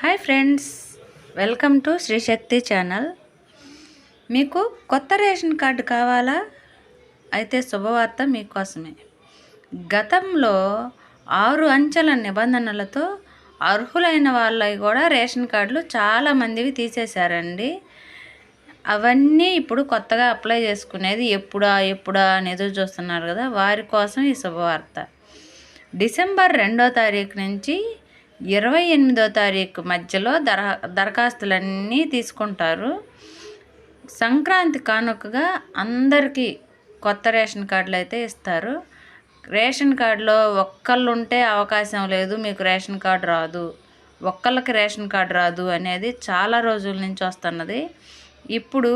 Hi friends welcome to Srishakti channel మీకు కొత్త ration card కావాలా? అయితే శుభవార్త మీకోసమే. గతంలో ఆరు అంచెల నిబంధనలతో అర్హులైన వాళ్ళవి కూడా రేషన్ కార్డులు చాలామందివి తీసేశారండి. అవన్నీ ఇప్పుడు కొత్తగా అప్లై చేసుకునేది ఎప్పుడా ఎప్పుడా అని ఎదురు చూస్తున్నారు కదా వారి కోసం ఈ శుభవార్త. డిసెంబర్ రెండో తారీఖు నుంచి ఇరవై ఎనిమిదో తారీఖు మధ్యలో దర దరఖాస్తులన్నీ తీసుకుంటారు. సంక్రాంతి కానుకగా అందరికీ కొత్త రేషన్ కార్డులు అయితే ఇస్తారు. రేషన్ కార్డులో ఒక్కళ్ళు ఉంటే అవకాశం లేదు మీకు రేషన్ కార్డు రాదు ఒక్కళ్ళకి రేషన్ కార్డు రాదు అనేది చాలా రోజుల నుంచి వస్తున్నది. ఇప్పుడు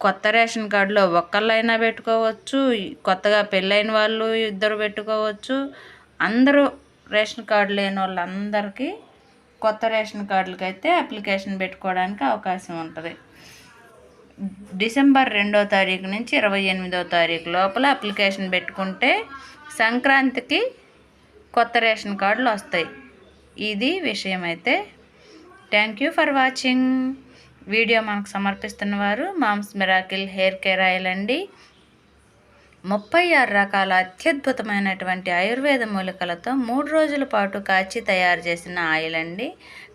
కొత్త రేషన్ కార్డులో ఒక్కళ్ళైనా పెట్టుకోవచ్చు కొత్తగా పెళ్ళైన వాళ్ళు ఇద్దరు పెట్టుకోవచ్చు. అందరూ రేషన్ కార్డు లేని వాళ్ళందరికీ కొత్త రేషన్ కార్డులకి అయితే అప్లికేషన్ పెట్టుకోవడానికి అవకాశం ఉంటుంది. డిసెంబర్ రెండో తారీఖు నుంచి ఇరవై ఎనిమిదో తారీఖు లోపల అప్లికేషన్ పెట్టుకుంటే సంక్రాంతికి కొత్త రేషన్ కార్డులు వస్తాయి. ఇది విషయం అయితే thank you for watching. Video మనకు సమర్పిస్తున్న వారు moms miracle hair care oil అండి. ముప్పై ఆరు రకాల అత్యద్భుతమైనటువంటి ఆయుర్వేద మూలికలతో మూడు రోజుల పాటు కాచి తయారు చేసిన ఆయిల్ అండి.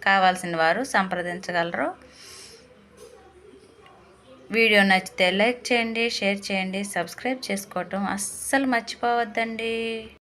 కావాల్సిన వారు సంప్రదించగలరు. వీడియో నచ్చితే లైక్ చేయండి షేర్ చేయండి సబ్స్క్రైబ్ చేసుకోవటం అస్సలు మర్చిపోవద్దండి.